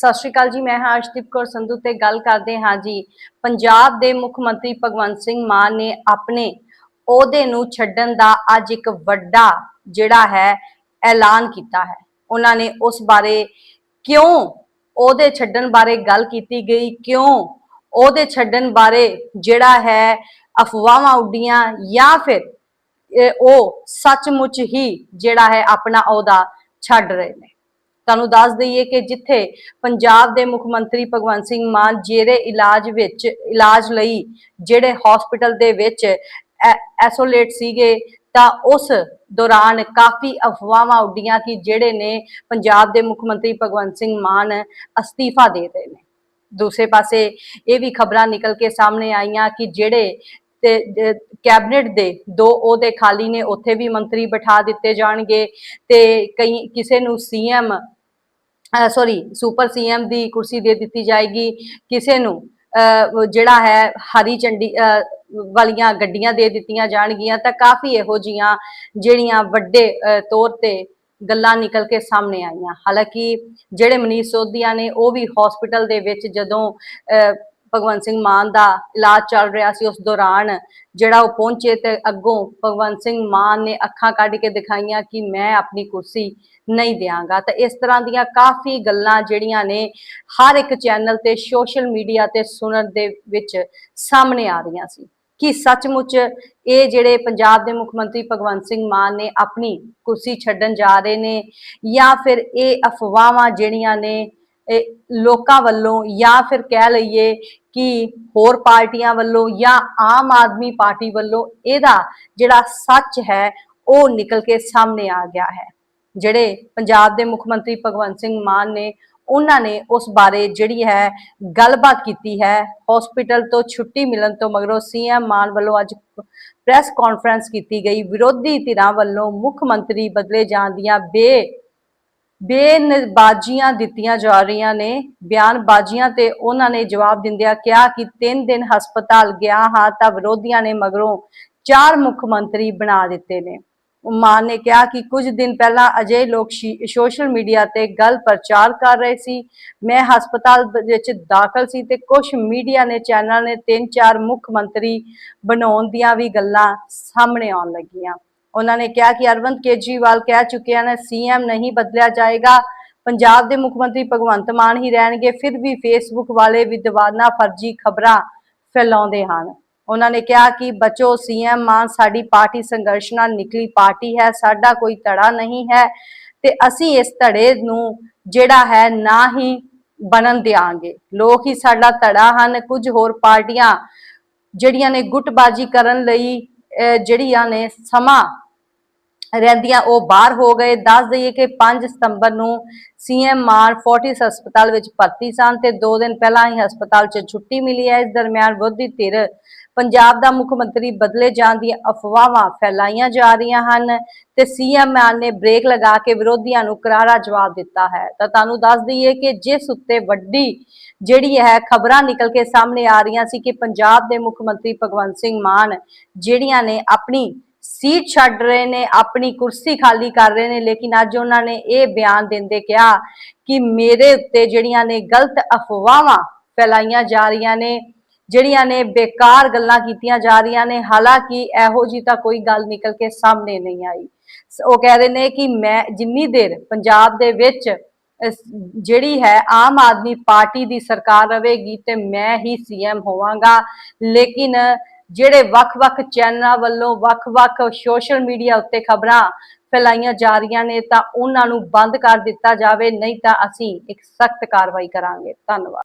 ਸਤਿ ਸ਼੍ਰੀ ਅਕਾਲ ਜੀ, ਮੈਂ ਹਾਂ ਅਰਸ਼ਦੀਪ ਕੌਰ ਸੰਧੂ ਤੇ ਗੱਲ ਕਰਦੇ ਹਾਂ ਜੀ। ਪੰਜਾਬ ਦੇ ਮੁੱਖ ਮੰਤਰੀ ਭਗਵੰਤ ਸਿੰਘ ਮਾਨ ਨੇ ਆਪਣੇ ਅਹੁਦੇ ਨੂੰ ਛੱਡਣ ਦਾ ਅੱਜ ਇੱਕ ਵੱਡਾ ਜਿਹੜਾ ਹੈ, ਐਲਾਨ ਕੀਤਾ ਹੈ। ਉਹਨਾਂ ਨੇ ਉਸ ਬਾਰੇ ਕਿਉਂ ਉਹਦੇ ਛੱਡਣ ਬਾਰੇ ਗੱਲ ਕੀਤੀ ਗਈ? ਕਿਉਂ ਉਹਦੇ ਛੱਡਣ ਬਾਰੇ ਜਿਹੜਾ ਹੈ, ਅਫਵਾਹਾਂ ਉੱਡੀਆਂ ਜਾਂ ਫਿਰ ਇਹ ਉਹ ਸੱਚਮੁੱਚ ਹੀ ਜਿਹੜਾ ਹੈ ਆਪਣਾ ਅਹੁਦਾ ਛੱਡ ਰਹੇ ਨੇ? ਤੁਹਾਨੂੰ ਦੱਸ ਦਈਏ ਕਿ ਜਿੱਥੇ ਪੰਜਾਬ ਦੇ ਮੁੱਖ ਮੰਤਰੀ ਭਗਵੰਤ ਸਿੰਘ ਮਾਨ ਜੇਰੇ ਇਲਾਜ ਵਿੱਚ, ਇਲਾਜ ਲਈ ਜਿਹੜੇ ਹਸਪੀਟਲ ਦੇ ਵਿੱਚ ਐਸੋਲੇਟ ਸੀਗੇ, ਤਾਂ ਉਸ ਦੌਰਾਨ ਕਾਫੀ ਅਫਵਾਹਾਂ ਉੱਡੀਆਂ ਕਿ ਜਿਹੜੇ ਨੇ ਪੰਜਾਬ ਦੇ ਮੁੱਖ ਮੰਤਰੀ ਭਗਵੰਤ ਸਿੰਘ ਮਾਨ ਅਸਤੀਫਾ ਦੇ ਰਹੇ ਨੇ। ਦੂਸਰੇ ਪਾਸੇ ਇਹ ਵੀ ਖਬਰਾਂ ਨਿਕਲ ਕੇ ਸਾਹਮਣੇ ਆਈਆਂ ਕਿ ਜਿਹੜੇ ਤੇ ਕੈਬਨਿਟ ਦੇ ਦੋ ਉਹਦੇ ਖਾਲੀ ਨੇ ਉੱਥੇ ਵੀ ਮੰਤਰੀ ਬਿਠਾ ਦਿੱਤੇ ਜਾਣਗੇ ਤੇ ਕਈ ਕਿਸੇ ਨੂੰ ਸੀਐਮ ਸੌਰੀ ਸੁਪਰ ਸੀਐਮ ਦੀ ਕੁਰਸੀ ਦੇ ਦਿੱਤੀ ਜਾਏਗੀ ਕਿਸੇ ਨੂੰ ਜਿਹੜਾ ਹੈ ਹਰੀ ਚੰਡੀ ਵਾਲੀਆਂ ਗੱਡੀਆਂ ਦੇ ਦਿੱਤੀਆਂ ਜਾਣਗੀਆਂ ਤਾਂ ਕਾਫੀ ਇਹੋ ਜੀਆਂ ਜਿਹੜੀਆਂ ਵੱਡੇ ਤੌਰ ਤੇ ਗੱਲਾਂ ਨਿਕਲ ਕੇ ਸਾਹਮਣੇ ਆਈਆਂ। ਹਾਲਾਂਕਿ ਜਿਹੜੇ ਮਨੀਸ਼ ਸੋਧੀਆ ਨੇ ਉਹ ਵੀ ਹਸਪੀਟਲ ਦੇ ਵਿੱਚ ਜਦੋਂ ਅਹ, ਭਗਵੰਤ ਸਿੰਘ ਮਾਨ ਦਾ ਇਲਾਜ ਚੱਲ ਰਿਹਾ ਸੀ ਉਸ ਦੌਰਾਨ, ਜਿਹੜਾ ਉਹ ਪਹੁੰਚੇ ਤੇ ਅੱਗੋਂ ਭਗਵੰਤ ਸਿੰਘ ਮਾਨ ਨੇ ਅੱਖਾਂ ਕੱਢ ਕੇ ਦਿਖਾਈਆਂ ਕਿ ਮੈਂ ਆਪਣੀ ਕੁਰਸੀ ਨਹੀਂ ਦਿਆਂਗਾ। ਤਾਂ ਇਸ ਤਰ੍ਹਾਂ ਦੀਆਂ ਕਾਫੀ ਗੱਲਾਂ ਜਿਹੜੀਆਂ ਨੇ ਹਰ ਇੱਕ ਚੈਨਲ ਤੇ, ਸੋਸ਼ਲ ਮੀਡੀਆ ਤੇ ਸੁਣਨ ਦੇ ਵਿੱਚ ਸਾਹਮਣੇ ਆ ਰਹੀਆਂ ਸੀ। ਕਿ ਸੱਚਮੁੱਚ ਇਹ ਜਿਹੜੇ ਪੰਜਾਬ ਦੇ ਮੁੱਖ ਮੰਤਰੀ ਭਗਵੰਤ ਸਿੰਘ ਮਾਨ ਨੇ ਆਪਣੀ ਕੁਰਸੀ ਛੱਡਣ ਜਾ ਰਹੇ ਨੇ, ਜਾਂ ਫਿਰ ਇਹ ਅਫਵਾਹਾਂ ਜਿਹੜੀਆਂ ਨੇ ਲੋਕਾਂ ਵੱਲੋਂ, ਜਾਂ ਫਿਰ ਕਹਿ ਲਈਏ ਕਿ ਹੋਰ ਪਾਰਟੀਆਂ ਵੱਲੋਂ ਜਾਂ ਆਮ ਆਦਮੀ ਪਾਰਟੀ ਵੱਲੋਂ ਇਹਦਾ ਜਿਹੜਾ ਸੱਚ ਹੈ, ਉਹ ਨਿਕਲ ਕੇ ਸਾਹਮਣੇ ਆ ਗਿਆ ਹੈ। ਜਿਹੜੇ ਪੰਜਾਬ ਦੇ ਮੁੱਖ ਮੰਤਰੀ ਭਗਵੰਤ ਸਿੰਘ ਮਾਨ ਨੇ, ਉਹਨਾਂ ਨੇ ਉਸ ਬਾਰੇ ਜਿਹੜੀ ਹੈ ਗੱਲਬਾਤ ਕੀਤੀ ਹੈ। ਹਸਪੀਟਲ ਤੋਂ ਛੁੱਟੀ ਮਿਲਣ ਤੋਂ ਮਗਰੋਂ ਸੀਐਮ ਮਾਨ ਵੱਲੋਂ ਅੱਜ ਪ੍ਰੈਸ ਕਾਨਫਰੰਸ ਕੀਤੀ ਗਈ। ਵਿਰੋਧੀ ਧਿਰਾਂ ਵੱਲੋਂ ਮੁੱਖ ਮੰਤਰੀ ਬਦਲੇ ਜਾਣ ਦੀਆਂ ਬੇ ਬੇਨਬਾਜ਼ੀਆਂ ਦਿੱਤੀਆਂ ਜਾ ਰਹੀਆਂ ਨੇ, ਬਿਆਨਬਾਜ਼ੀਆਂ ਤੇ ਉਹਨਾਂ ਨੇ ਜਵਾਬ ਦਿੰਦਿਆਂ ਕਿਹਾ ਕਿ 3 ਦਿਨ ਹਸਪਤਾਲ ਗਿਆ ਹਾਂ ਤਾਂ ਵਿਰੋਧੀਆਂ ਨੇ ਮਗਰੋਂ ਚਾਰ ਮੁੱਖ ਮੰਤਰੀ ਬਣਾ ਦਿੱਤੇ ਨੇ। ਮਾਨ ਨੇ ਕਿਹਾ ਕਿ ਕੁਝ ਦਿਨ ਪਹਿਲਾਂ ਅਜੇ ਲੋਕ ਸੋਸ਼ਲ ਮੀਡੀਆ ਤੇ ਗਲ ਪ੍ਰਚਾਰ ਕਰ ਰਹੇ ਸੀ। ਮੈਂ ਹਸਪਤਾਲ ਵਿੱਚ ਦਾਖਲ ਸੀ ਤੇ ਕੁਝ ਮੀਡੀਆ ਨੇ ਚੈਨਲ ਨੇ ਤਿੰਨ ਚਾਰ ਮੁੱਖ ਮੰਤਰੀ ਬਣਾਉਣ ਦੀਆਂ ਵੀ ਗੱਲਾਂ ਸਾਹਮਣੇ ਆਉਣ ਲੱਗੀਆਂ। ਉਹਨਾਂ ਨੇ ਕਿਹਾ ਕਿ ਅਰਵਿੰਦ ਕੇਜਰੀਵਾਲ ਕਹਿ ਚੁੱਕੇ ਹਨ ਸੀਐਮ ਨਹੀਂ ਬਦਲਿਆ ਜਾਏਗਾ। ਪੰਜਾਬ ਦੇ ਮੁੱਖ ਮੰਤਰੀ ਭਗਵੰਤ ਮਾਨ ਹੀ ਰਹਿਣਗੇ, ਫਿਰ ਵੀ ਫੇਸਬੁੱਕ ਵਾਲੇ ਵਿਦਵਾਨਾਂ ਫਰਜ਼ੀ ਖਬਰਾਂ ਫੈਲਾਉਂਦੇ ਹਨ। ਉਹਨਾਂ ਨੇ ਕਿਹਾ ਕਿ ਬਚੋ ਸੀਐਮ ਮਾਨ, ਸਾਡੀ ਪਾਰਟੀ ਸੰਘਰਸ਼ ਨਾਲ ਨਿਕਲੀ ਪਾਰਟੀ ਹੈ, ਸਾਡਾ ਕੋਈ ਧੜਾ ਨਹੀਂ ਹੈ ਤੇ ਅਸੀਂ ਇਸ ਧੜੇ ਨੂੰ ਜਿਹੜਾ ਹੈ ਨਾ ਹੀ ਬਣਨ ਦਿਆਂਗੇ। ਲੋਕ ਹੀ ਸਾਡਾ ਧੜਾ ਹਨ, ਕੁਝ ਹੋਰ ਪਾਰਟੀਆਂ ਜਿਹੜੀਆਂ ਨੇ ਗੁੱਟਬਾਜੀ ਕਰਨ ਲਈ ਜਿਹੜੀਆਂ ਨੇ ਸਮਾਂ ਰਹਿੰਦੀਆਂ, ਉਹ ਬਾਹਰ ਹੋ ਗਏ। ਦੱਸ ਦਈਏ ਕਿ 5 ਸਤੰਬਰ ਨੂੰ ਸੀਐਮ ਮਾਨ ਫੋਰਟਿਸ ਹਸਪਤਾਲ ਵਿੱਚ ਭਰਤੀ ਸਨ ਤੇ 2 ਦਿਨ ਪਹਿਲਾਂ ਹੀ ਹਸਪਤਾਲ 'ਚ ਛੁੱਟੀ ਮਿਲੀ ਹੈ। ਇਸ ਦਰਮਿਆਨ ਵਿਰੋਧੀ ਧਿਰ ਪੰਜਾਬ ਦਾ ਮੁੱਖ ਮੰਤਰੀ ਬਦਲੇ ਜਾਣ ਦੀਆਂ ਅਫਵਾਹਾਂ ਫੈਲਾਈਆਂ ਜਾ ਰਹੀਆਂ ਹਨ ਤੇ ਸੀਐਮ ਮਾਨ ਨੇ ਬ੍ਰੇਕ ਲਗਾ ਕੇ ਵਿਰੋਧੀਆਂ ਨੂੰ ਕਰਾਰਾ ਜਵਾਬ ਦਿੱਤਾ ਹੈ। ਤਾਂ ਤੁਹਾਨੂੰ ਦੱਸ ਦਈਏ ਕਿ ਜਿਸ ਉੱਤੇ ਵੱਡੀ ਜਿਹੜੀ ਹੈ ਖਬਰਾਂ ਨਿਕਲ ਕੇ ਸਾਹਮਣੇ ਆ ਰਹੀਆਂ ਸੀ ਕਿ ਪੰਜਾਬ ਦੇ ਮੁੱਖ ਮੰਤਰੀ ਭਗਵੰਤ ਸਿੰਘ ਮਾਨ ਜਿਹੜੀਆਂ ਨੇ ਆਪਣੀ ਸੀਟ ਛੱਡ ਰਹੇ ਨੇ, ਆਪਣੀ ਕੁਰਸੀ ਖਾਲੀ ਕਰ ਰਹੇ ਨੇ, ਲੇਕਿਨ ਅੱਜ ਉਹਨਾਂ ਨੇ ਇਹ ਬਿਆਨ ਦਿੰਦੇ ਕਿਹਾ ਕਿ ਮੇਰੇ ਉੱਤੇ ਜਿਹੜੀਆਂ ਨੇ ਗਲਤ ਅਫਵਾਹਾਂ ਫੈਲਾਈਆਂ ਜਾ ਰਹੀਆਂ ਨੇ ਜਿਹੜੀਆਂ ਨੇ ਬੇਕਾਰ ਗੱਲਾਂ ਕੀਤੀਆਂ ਜਾ ਰਹੀਆਂ ਨੇ, ਹਾਲਾਂਕਿ ਇਹੋ ਜੀ ਤਾਂ ਕੋਈ ਗੱਲ ਨਿਕਲ ਕੇ ਸਾਹਮਣੇ ਨਹੀਂ ਆਈ। ਉਹ ਕਹਿ ਰਹੇ ਨੇ ਕਿ ਮੈਂ ਜਿੰਨੀ ਦੇਰ ਪੰਜਾਬ ਦੇ ਵਿੱਚ ਜਿਹੜੀ ਹੈ ਆਮ ਆਦਮੀ ਪਾਰਟੀ ਦੀ ਸਰਕਾਰ ਰਹੇਗੀ ਤੇ ਮੈਂ ਹੀ ਸੀਐਮ ਹੋਵਾਂਗਾ, ਲੇਕਿਨ ਜਿਹੜੇ ਵੱਖ-ਵੱਖ ਚੈਨਲਾਂ ਵੱਲੋਂ ਵੱਖ-ਵੱਖ ਸੋਸ਼ਲ ਮੀਡੀਆ ਉੱਤੇ ਖਬਰਾਂ ਫੈਲਾਈਆਂ ਜਾ ਰਹੀਆਂ ਨੇ ਤਾਂ ਉਹਨਾਂ ਨੂੰ ਬੰਦ ਕਰ ਦਿੱਤਾ ਜਾਵੇ, ਨਹੀਂ ਤਾਂ ਅਸੀਂ ਇੱਕ ਸਖਤ ਕਾਰਵਾਈ ਕਰਾਂਗੇ। ਧੰਨਵਾਦ।